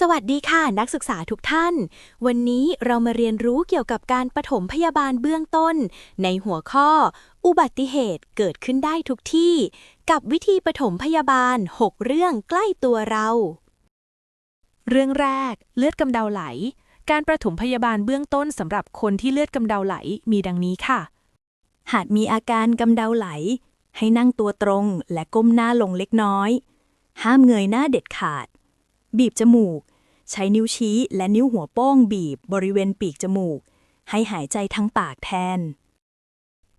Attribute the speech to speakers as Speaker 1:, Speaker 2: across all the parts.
Speaker 1: สวัสดีค่ะ นักศึกษาทุกท่าน วันนี้เรามาเรียนรู้เกี่ยวกับการปฐมพยาบาลเบื้องต้น ในหัวข้อ อุบัติเหตุเกิดขึ้นได้ทุกที่ กับวิธีปฐมพยาบาล 6 เรื่องใกล้ตัวเรา
Speaker 2: เรื่องแรก เลือดกำเดาไหล การประถมพยาบาลเบื้องต้นสำหรับคนที่เลือดกำเดาไหลมีดังนี้ค่ะ
Speaker 1: หากมีอาการกำเดาไหล ให้นั่งตัวตรงและก้มหน้าลงเล็กน้อย ห้ามเงยหน้าเด็ดขาด บีบจมูก ใช้นิ้วชี้และนิ้วหัวโป้งบีบบริเวณปีกจมูก ให้หายใจทั้งปากแทน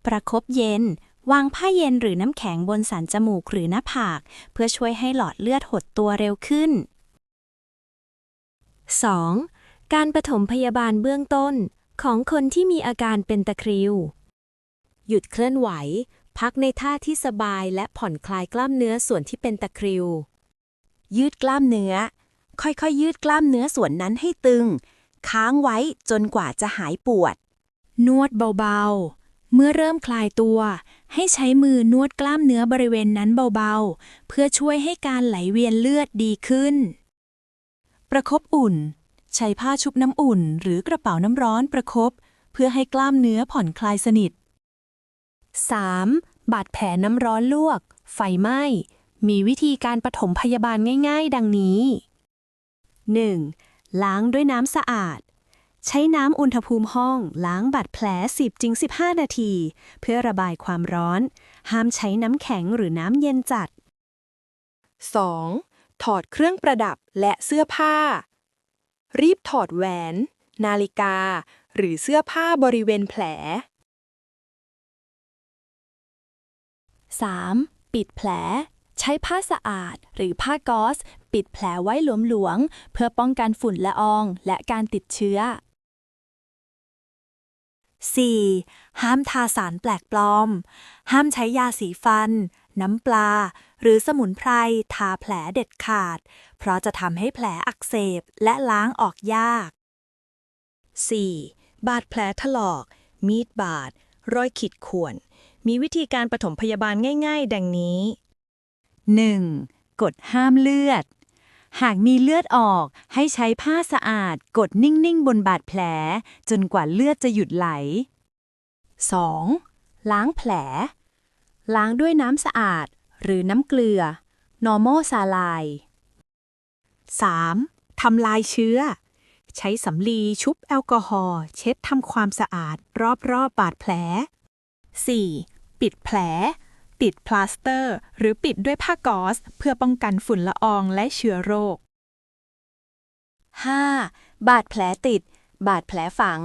Speaker 1: ประคบเย็น วางผ้าเย็นหรือน้ำแข็งบนสันจมูกหรือหน้าผาก เพื่อช่วยให้หลอดเลือดหดตัวเร็วขึ้น 2. การปฐมพยาบาลเบื้องต้นของคนที่มีอาการเป็นตะคริว หยุดเคลื่อนไหว พักในท่าที่สบายและผ่อนคลายกล้ามเนื้อส่วนที่เป็นตะคริว ยืดกล้ามเนื้อ ค่อยๆยืดกล้ามเนื้อส่วนนั้นให้ตึง ค้างไว้จนกว่าจะหายปวด นวดเบาๆ เมื่อเริ่มคลายตัว ให้ใช้มือนวดกล้ามเนื้อบริเวณนั้นเบาๆ เพื่อช่วยให้การไหลเวียนเลือดดีขึ้น
Speaker 2: ประคบอุ่น ใช้ผ้าชุบน้ำอุ่น หรือกระเป๋าน้ำร้อนประคบเพื่อให้กล้ามเนื้อผ่อนคลายสนิท 3. บาดแผลน้ำร้อนลวก ไฟไหม้ มีวิธีการปฐมพยาบาลง่าย ๆ ดังนี้ 1. ล้างด้วยน้ำสะอาด ใช้น้ำอุณหภูมิห้อง ล้างบาดแผล 10-15 นาที เพื่อระบายความร้อน ห้ามใช้น้ำแข็งหรือน้ำเย็นจัด 2. ถอดเครื่องประดับและเสื้อผ้า รีบถอดแหวน นาฬิกา หรือเสื้อผ้าบริเวณแผล
Speaker 1: 3. ปิดแผล ใช้ผ้าสะอาด หรือผ้าก๊อซปิดแผลไว้หลวมๆ เพื่อป้องกันฝุ่นละอองและการติดเชื้อ 4. ห้ามทาสารแปลกปลอม ห้ามใช้ยาสีฟัน น้ำปลา หรือสมุนไพรทาแผลเด็ดขาด เพราะจะทำให้แผลอักเสบและล้างออกยาก 4. บาดแผลถลอก มีดบาด รอยขีดข่วน มีวิธีการปฐมพยาบาลง่าย ๆ ดังนี้
Speaker 2: 1. กดห้ามเลือด หากมีเลือดออกให้ใช้ผ้าสะอาด กดนิ่งๆ บนบาดแผล จนกว่าเลือดจะหยุดไหล
Speaker 1: 2. ล้างแผล ล้างด้วยน้ำสะอาด หรือน้ำเกลือ normal saline
Speaker 2: 3. ทำลายเชื้อ ใช้สำลีชุบแอลกอฮอล์เช็ดทำความสะอาดรอบๆบบาดแผล 4. ปิดแผล ติดพลาสเตอร์ หรือปิดด้วยผ้าก๊อซเพื่อป้องกันฝุ่นละอองและเชื้อโรค
Speaker 1: 5. บาดแผลติด บาดแผลฝัง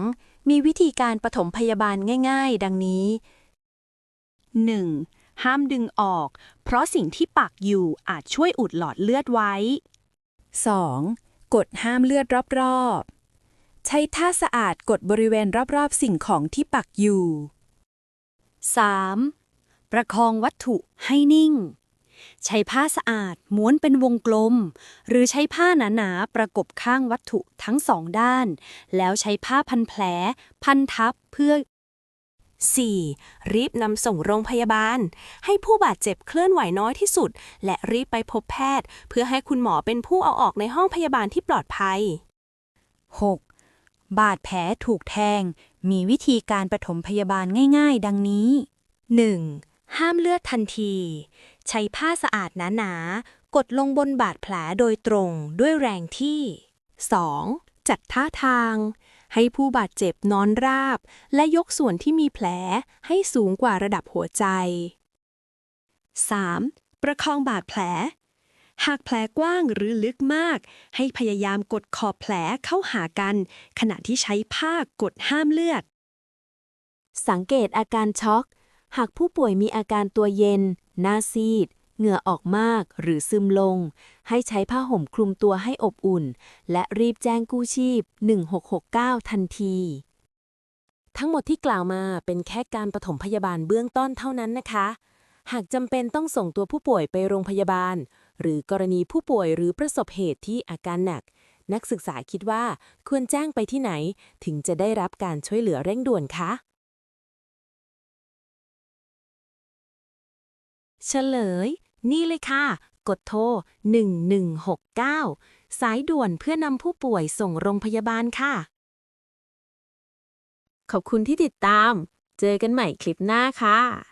Speaker 1: มีวิธีการปฐมพยาบาลง่าย ๆ ดังนี้
Speaker 2: 1. ห้ามดึงออก เพราะสิ่งที่ปักอยู่อาจช่วยอุดหลอดเลือดไว้
Speaker 1: 2. กดห้ามเลือดรอบๆ ใช้ท่าสะอาดกดบริเวณรอบๆ สิ่งของที่ปักอยู่ 3. ประคองวัตถุให้นิ่ง ใช้ผ้าสะอาดม้วนเป็นวงกลม หรือใช้ผ้าหนาๆประกบข้างวัตถุทั้งสองด้าน แล้วใช้ผ้าพันแผล พันทับเพื่อ 4. รีบนำส่งโรงพยาบาล ให้ผู้บาดเจ็บเคลื่อนไหวน้อยที่สุด และรีบไปพบแพทย์ เพื่อให้คุณหมอเป็นผู้เอาออกในห้องพยาบาลที่ปลอดภัย 6. บาดแผลถูกแทง มีวิธีการปฐมพยาบาลง่าย ๆ ดังนี้ 1. ห้ามเลือดทันที ใช้ผ้าสะอาดหนาๆ กดลงบนบาดแผลโดยตรงด้วยแรงที่ 2. จัดท่าทาง ให้ผู้บาดเจ็บนอนราบ และยกส่วนที่มีแผลให้สูงกว่าระดับหัวใจ 3. ประคองบาดแผล หากแผลกว้างหรือลึกมาก ให้พยายามกดขอบแผลเข้าหากัน ขณะที่ใช้ผ้ากดห้ามเลือด สังเกตอาการช็อก หากผู้ป่วยมีอาการตัวเย็น หน้าซีด เหงื่อออกมากหรือซึมลง ให้ใช้ผ้าห่มคลุมตัวให้อบอุ่น และรีบแจ้งกู้ชีพ 1669 ทันที ทั้งหมดที่กล่าวมาเป็นแค่การปฐมพยาบาลเบื้องต้นเท่านั้นนะคะ หากจำเป็นต้องส่งตัวผู้ป่วยไปโรงพยาบาล หรือกรณีผู้ป่วยหรือประสบเหตุที่อาการหนัก นักศึกษาคิดว่าควรแจ้งไปที่ไหน ถึงจะได้รับการช่วยเหลือเร่งด่วนคะ เฉลย นี่เลยค่ะ กดโทร 1169
Speaker 3: สายด่วนเพื่อนำผู้ป่วยส่งโรงพยาบาลค่ะ ขอบคุณที่ติดตาม เจอกันใหม่คลิปหน้าค่ะ